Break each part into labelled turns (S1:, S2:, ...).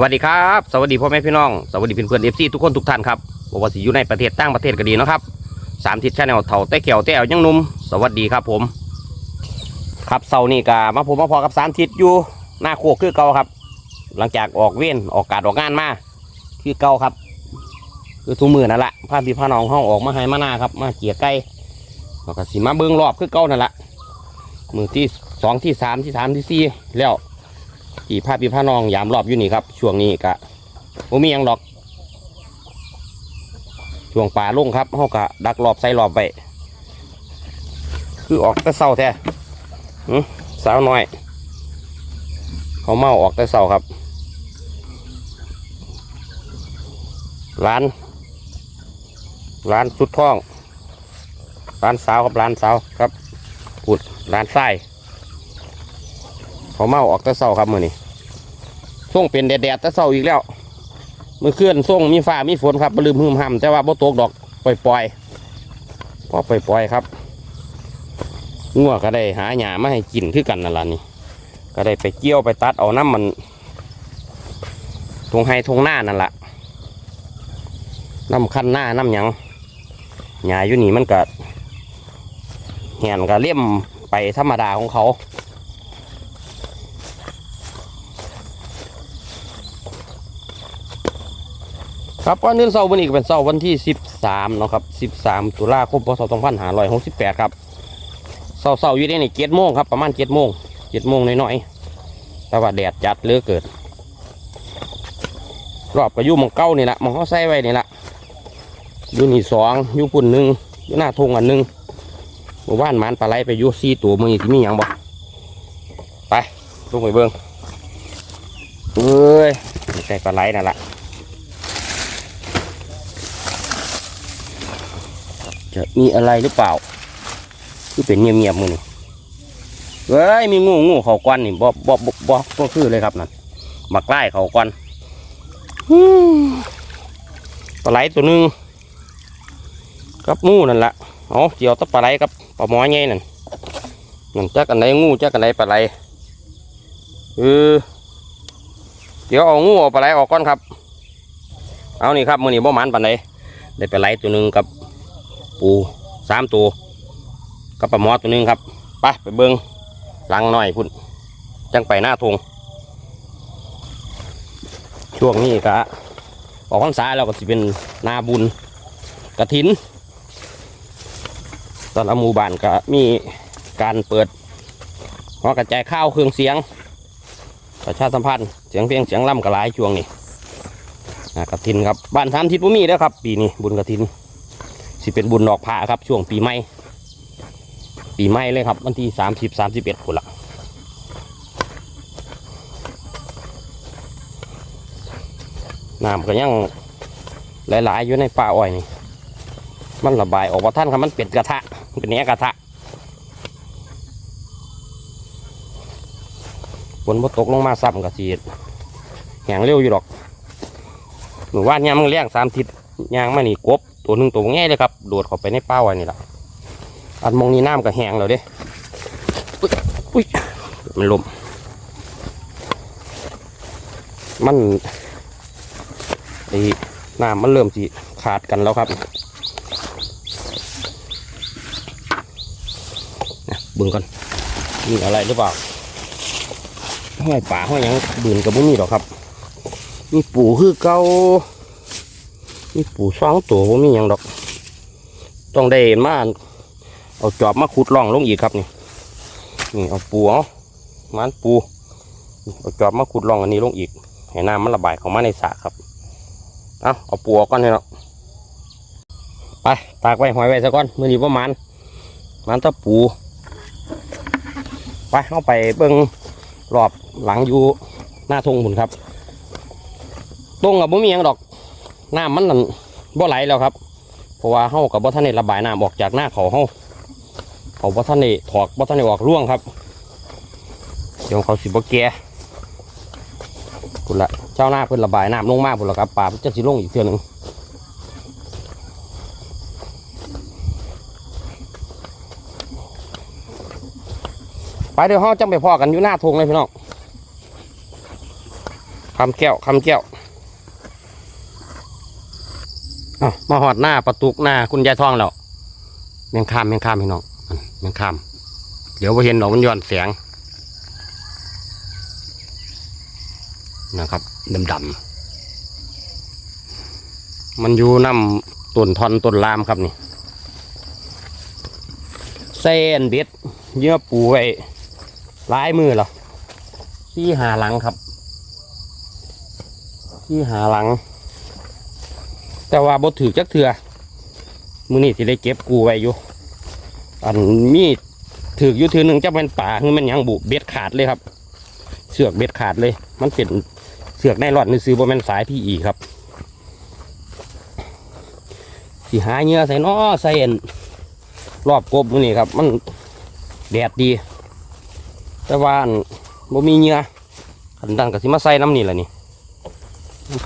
S1: วัสดีครับ สวัสดีพ่อแม่พี่น้อง สวัสดีเพื่อนๆเอฟซีทุกคนทุกท่านครับบอกว่าสิอยู่ในประเทศต่างประเทศก็ดีนะครับสามทิศชาแนลเถ่าแต่เขียวแต่แอวยังนุ่ม สวัสดีครับผม ครับเสาร์นี้ก็มาผมมาพอกับสามทิศอยู่หน้าโคกคือเก่าครับ หลังจากออกเว้นออกการออกงานมาคือเก่าครับ คือทุกมือนั่นแหละพาพี่พาน้องห้องออกมาให้มาหน้าครับ มาเกี่ยไก่แล้วก็สิมาเบิ้งรอบคือเก่านั่นแหละมือที่สองที่สามที่สามที่สี่แล้ว ที่พาพี่พาน้องยามรอบอยู่นี่ครับ ช่วงนี้กะบ่มีหยังดอก ช่วงป่าลงครับเขากะดักรอบใส่รอบไปคือออกแต่เศร้าแท้หึสาวน้อย เขาเมาออกแต่เศร้าครับร้านร้านสุดท้องร้านสาวครับร้านสาวครับพูดร้านไส้ เขาเมาออกต่เศร้าครับมือนี่ส่งเป็นแดดๆต่เศร้าอีกแล้วมือเคลื่อนส่งมีฟ้ามีฝนครับบลืมหืมห้ำแต่ว่าบ่ตกดอกปล่อยๆพอปล่อยๆครับงัวก็ได้หาหญ้ามาให้กินคือกันนั่นล่ะนี่ ก็ได้ไปเกี่ยวไปตัดเอาน้ำมันทงไฮทงหน้านั่นละน้ำคันหน้าน้ำหยังหญ้าอยู่นี่มันก็เหียนก็เลี่ยมไปธรรมดาของเขา ครับวันนี้เสาร์วันนี้ก็เป็นเสาร์วันที่ 13เนาะครับ 13 ตุลาคมพศ2568 ครับเสาร์เสาร์อยู่ได้ในเจ็ดโมงครับประมาณเจ็ดโมงเจ็ดโมงน้อยๆแต่ว่าแดดจัดเลือเกิด รอบก็อยู่หมองเก้านี่แหละมองเขาใส่ไว้นี่แหละอยู่นี่สองอยู่ปุ่นหนึ่งอยู่หน้าทงอันหนึ่งหมู่บ้านมันปลาไหลไปอยู่สี่ตัวมือที่มีหยังบ่ไปลงไปเบิ้งเอ้ยใส่ปลาไหลนั่นแหละ จะมีอะไรหรือเปล่า คือเป็นเงียบๆมือนี่เฮ้ยมีงูงูเขากวนนี่บ่บ่บ่บ่ก็คือเลยครับนั่นบักไล่เขากวนปลาไหลตัวหนึ่งกับงูนั่นแหละเอาเกี่ยวตะปลาไหลกับปลาหมอไงนั่นนั่นจักอันไหนงูจักอันไหนปลาไหลเออเดี๋ยวเอางูเอาปลาไหลออกก่อนครับ เอานี่ครับมือนี่บ่มันปานใดได้ปลาไหลตัวหนึ่งกับ ปูสามตัวกับปลาหมอตัวหนึงครับไปไปเบิงหลังหน่อยพุ่นจังไปหน้าทงช่วงนี้ก็ออกพรรษายเราก็สิเป็นนาบุญกระถิน ตอนละหมู่บ้านก็มีการเปิดหอกระจายข้าวเครื่องเสียงประชาสัมพันธ์เสียงเพลงเสียงล่ำกระหลายช่วงนี้กระถินครับบ้านสามทิศบ่มีแล้วครับ ปีนี้บุญกระถิน สิเป็นบุญดอกผ้าครับ ช่วงปีใหม่ ปีใหม่เลยครับ วันที่สามสิบสามสิบเอ็ดคนละน้ำก็ยังหลาย ๆ อยู่ในป่าอ้อยนี่ มันระบายออกมาท่านครับมันเป็นกระทะเป็นเนี้ยกระทะฝนบ่ตกลงมาซ้ำกับสีแห้งเร็วอยู่ดอกหนูว่านยามมึงเลี้ยงสามทิศ ยางมานี่กบตัวหนึ่งตัวง่ายเลยครับ โดดเข้าไปในเป้าไว้นี่แหละอันมองนี้น้ำก็แหงแล้วเด้อุ๊ยอุ้ยมันลมมันไอ้น้ำมันเริ่มสิขาดกันแล้วครับนะบึงก่อนมีอะไรหรือเปล่าห้อยป่าห้อยยังบืนกับพวกนี้หรอครับ มีปูคือเกา มีปูสองตัวผมมีอย่างดอก ต้องได้มาเอาจอบมาขุดล่องลงอีกครับนี่นี่เอาปูเอามันปูเอาจอบมาขุดล่องอันนี้ลงอีกให้น้ำมันระบายเข้ามาในสระครับเอาเอาปูออกก่อนเลยเนาะไปตากไว้หอยไว้ซะก่อนมือนี้ประมาณมันตะปู ไปเข้าไปเบิ้งรอบหลังอยู่หน้าทงบุญครับตรงกับบ่มียังดอก น้ำมันนั่นบ่ไหลแล้วครับ เพราะว่าเฮากับบ่ทันได้ระบายน้ำออกจากหน้าเขาเฮาเขาบ่ทันได้ถอกบ่ทันได้ออกร่วงครับเดี๋ยวเขาสิบ่แก่พุ่นละเจ้าหน้าเพิ่นระบายน้ำลงมาพุ่นละครับป่าเพิ่นจะสิลงอีกเทื่อนึงไปเดี๋ยวเฮาจังไปพอกันอยู่หน้าทงเลยพี่น้องคำแก้วคำแก้วเอามาหอดหน้าประตูหน้าคุณยายทองแล้วแมงคามแมงคามพี่น้องแมงคาม เดี๋ยวพอเห็นดอกมันย้อนแสงนะครับดำๆมันอยู่น้ำต้นทอนต้นลามครับนี่เส้นเบ็ดเยื่อปูไว้ลายมือแล้วที่หาหลังครับ ที่หาหลัง แต่ว่าบ่ถือจักเถือมือนี่สิได้เก็บกูไว้อยู่ อันมีถืออยู่ถือหนึ่งจะเป็นป่าคือมันยังบุเบ็ดขาดเลยครับ เสือกเบ็ดขาดเลย มันเป็นเสือกได้รอดในซื้อบ่แม่นสายพี่อีครับสิหาเงื่อใส่นอใส่อันรอบกบมือนี่ครับ มันแดดดี แต่ว่าบ่มีเหงื่อขันดันกับสิมาใส่น้ำนี่แหละนี่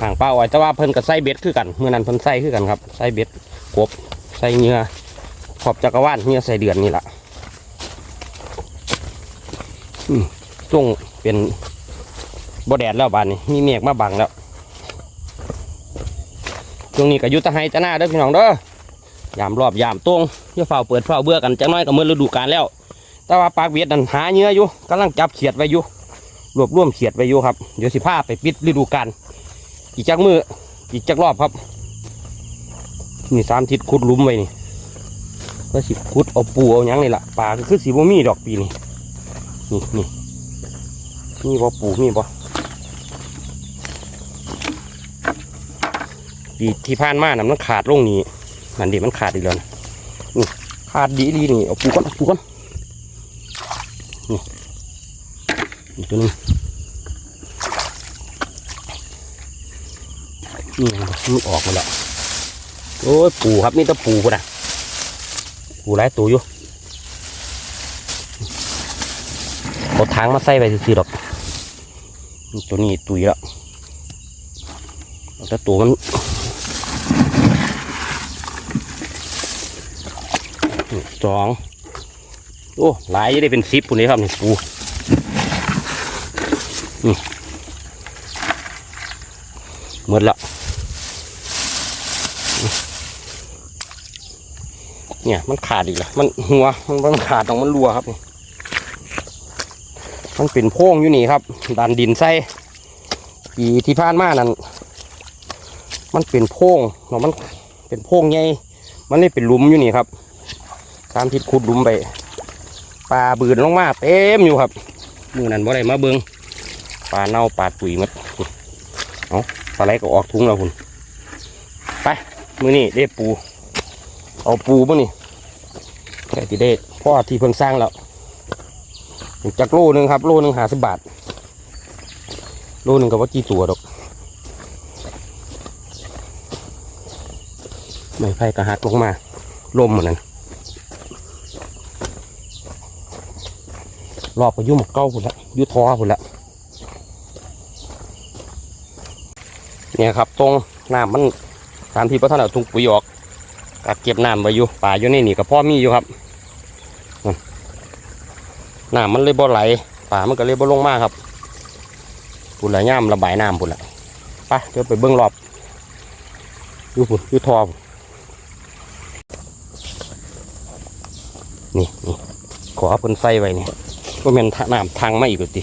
S1: ขางเป้าไว้แต่ว่าเพิ่นกับไส้เบ็ดคือกันเมื่อนั้นเพิ่นไส้คือกันครับไส้เบ็ดกบไส้เนื้อขอบจักรวาลเนื้อใส่เดือนนี่แหละอืมจงเป็นบ่แดดแล้วบานนี้มีเมฆมาบังแล้วช่วงนี้ก็อยุตะไฮจะหน้าเด้อพี่น้องเด้อยามรอบยามตรงอย่าเฝ้าเปิดเฝ้าเบื่อกันจังน้อยก็เมื่อฤดูกาลแล้ว แต่ว่าปากเวียดนั่นหาเนื้ออยู่กำลังจับเขียดไว้อยู่รวบรวมเขียดไว้อยู่ครับเดี๋ยวสิพาไปปิดฤดูกาล อีกจักมืออีกจักรอบครับ นี่สามทิศขุดลุมไว้นี่ก็สิขุดเอาปูเอายังนี่ล่ะปลาก็คือสีบ่มีดอกปีนี่นี่นี่มีบ่ปูมีบ่ปีที่ผ่านมาน่ะมันขาดลงนี่นั่นดิมันขาดอีกแล้วนะนี่ขาดดีดีนี่เอาปูก่อนเอาปูก่อนนี่อีกตัวนึง นี่มันออกมาแล้วโอ้ยปูครับนี่ตะปูคนน่ะปูหลายตัวอยู่เอาทางมาใส่ไปสิดอกนี่ตัวนี้ตุยแล้วแต่ตัวมันสองโอ้หลายจะได้เป็นสิบปุ่นนี้ครับนี่ปูหมดแล้ว เนี่ยมันขาดอีกแล้วมันหัวมันมันขาดตรงมันรัวครับ มันเป็นโพงอยู่นี่ครับดันดินใส่ปีที่ผ่านมานั้นมันเป็นโพงเนาะมันเป็นโพงใหญ่มันเลยเป็นหลุมอยู่นี่ครับตามทิศขุดหลุมไปปลาบืนลงมาเต็มอยู่ครับมือนั้นบ่ได้มาเบิงปลาเน่าปลาปุ๋ยหมัดเอาปลาไหลก็ออกทุ่งแล้วคุณไป มือนี่ได้ปู เอาปูมั้งนี่แค่ที่ได้พ่อที่เพิ่งสร้างแล้วจากโลหนึงครับ โลหนึงหาสิบบาท โลหนึงก็ว่ากี่ตัวดอกไม่ไผ่กระหักลงมาลมเหมือนนั้นรอบก็ยุ่หมกเก้าพุ่นละยุ่ท้อพุ่นละเนี่ยครับตรงน้ำมัน ตามที่พระท่านเอาทุงปุ๋ยออกกักเก็บน้ำไว้อยู่ป่าอยู่ในนี่กับพ่อมีอยู่ครับน้ำมันเลยบ่ไหลป่ามันก็เลยบ่ลงมากครับปุ่นละย่ามระบายน้ำปุ่นละไปเดี๋ยวไปเบื้องรอบอยู่ปุ่นอยู่ทอพุ่นนี่นี่ขอเพิ่นใส่ไว้นี่ก็เป็นน้ำทางมาอีกแล้วติ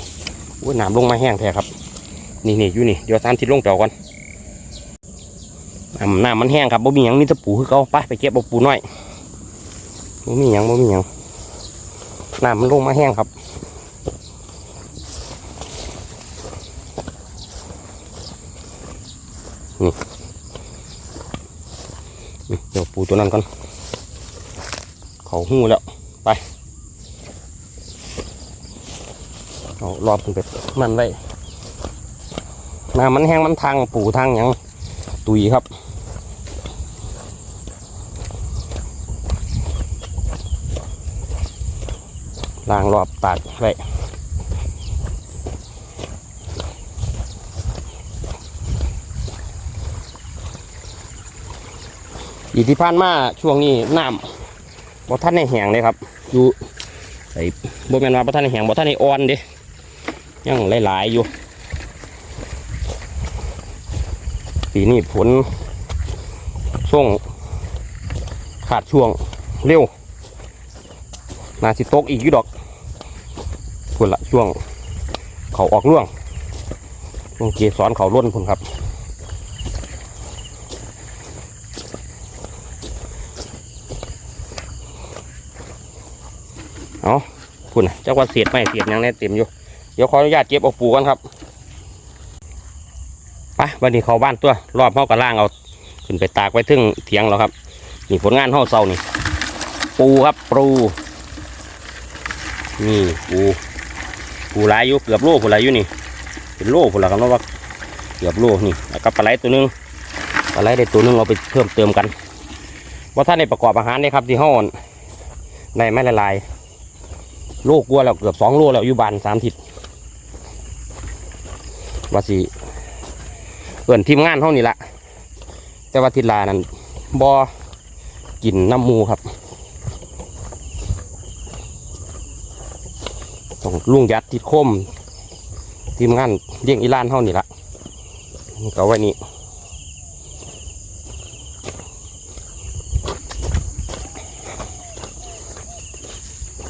S1: โอ้ยน้ำลงมาแห้งแท้ครับ นี่นี่อยู่นี่เดี๋ยวสามทิศลงเจ้าก่อน น้ำน้ำมันแห้งครับบ่มีหยังมีแตะปูคือเขาไปไปเก็บเอาปูน้อยบ่มีหยังบ่มีหยังน้ำมันลงมาแห้งครับนี่เดี๋ยวปูตัวนั้นก่อนเขาหูแล้วไปเอารอบขึ้นไปมันไว้น้ำมันแห้งมันทางปูทางหยัง ตุยครับลางรอบปากไว้อีที่ผ่านมาช่วงนี้น้ำบ่ท่านในแหงเลยครับ อยู่ใส่บ่แม่นว่าบ่ท่านในแหงบ่ท่านในอ่อนเด้ยังหลายๆอยู่ ปีนี้ฝนช่งขาดช่วงเร็วนาสิตกอีกอยู่ดอกพุ่นละช่วง เขาออกร่วงช่วงเกสรเขาล้นพุ่นครับ เอาพุ่นเจ้าว่าเสียดไม่เสียดยังแน่เต็มอยู่ เดี๋ยวขออนุญาตเก็บเอาปูกันครับ วันนี้เขาบ้านตัวรอบเข้ากระล่างเอาขึ้นไปตากไว้ทึ่งเถียงแล้วครับนี่ผลงานห่อเศร้านี่ปูครับปูนี่ปูปูหลายอยู่เกือบโลปูหลายอยู่นี่เป็นโลปูละกันเนาะว่าเกือบโลนี่แล้วก็ปลาไหลตัวหนึงปลาไหลได้ตัวหนึงเอาไปเพิ่มเติมกันว่าท่าในประกอบอาหารนี่ครับที่ห่อในไม่ละลายโลกลัวแล้วเกือบสองโลแล้วอยู่บานสามทิศว่าสิ เอื่นทีมงานเท่านี้ละแต่ว่าทิลานั้นบอกินน้ำมูครับต้องลุงยัดทิศคมทีมงานเลี้ยงอีลานเท่านี้ละนี่ก็ไว้นี่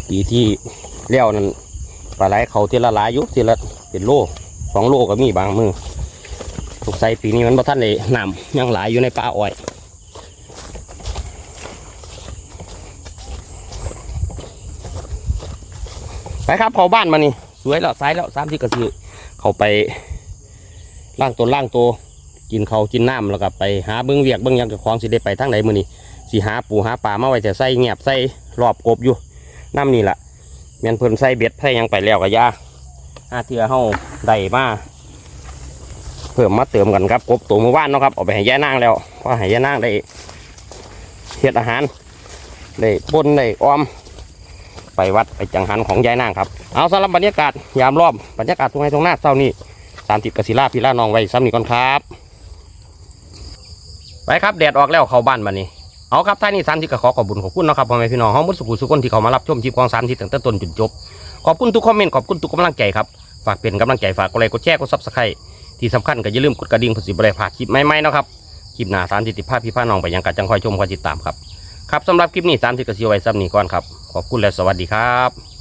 S1: ปีที่เลี้ยวนั้นปลาไหลเขาทีละลายยุทีละเป็นโลสองโลก็มีบางมือ ถูกใส่ปีนี้มันบ่ท่านเลยน้ำยังหลายอยู่ในป่าอ้อยไปครับเขาบ้านมานี่สวยแล้วซ้ายแล้วสามที่กระสือเขาไปล่างตัวล่างตัวกินเขากินน้ำแล้วก็ไปหาเบิ้องเวียกเบิ้องยังกับของสิได้ไปทางไหนมือนี่สิหาปูหาปลามาไว้จะใส่เงียบใส่รอบกบอยู่น้ำนี่แหละแม่นเพิ่นใส่เบ็ดใส่ยังไปแล้วก็อยาอาเทือเฮาได้มา เพิ่มมาเติมกันครับกบตัวเมื่อวานเนาะครับเอาไปให้ย่านางแล้วเพราะให้ย่านางได้เฮ็ดอาหารได้ปนได้ออม ไปวัดไปจังหันของยายนางครับเอาสำหรับบรรยากาศยามรอบบรรยากาศตรงไหนตรงหน้าเศร้านี่สามติดกระสิลาพิลานองไว้ซ้ำนี่ก่อนครับไปครับแดดออกแล้วเข้าบ้านมานี่เอาครับท่านนี้สามทิศก็ขอขอบคุญขอบคุณนะครับพ่อแม่พี่น้องห้องมุดสุขุสุขคนที่เขามารับชมชิปของสามทิศตั้งแต่ต้นจนจบขอบคุณทุกคอมเมนต์ขอบคุณทุกกำลังใจครับฝากเป็นกำลังใจฝากกดไลค์กดแชร์กดซับสไครต์ ที่สำคัญก็อย่าลืมกดกระดิ่งเพื่อสิบริพลาดคลิปใหม่ๆเนาะครับคลิปหน้าสามสิบติภาพพี่พาน้องไปยังกัดจังคอยชมคอยติดตามครับครับสำหรับคลิปนี้สามสิบกสิไว้ซ้ำนี้ก่อนครับขอบคุณและสวัสดีครับ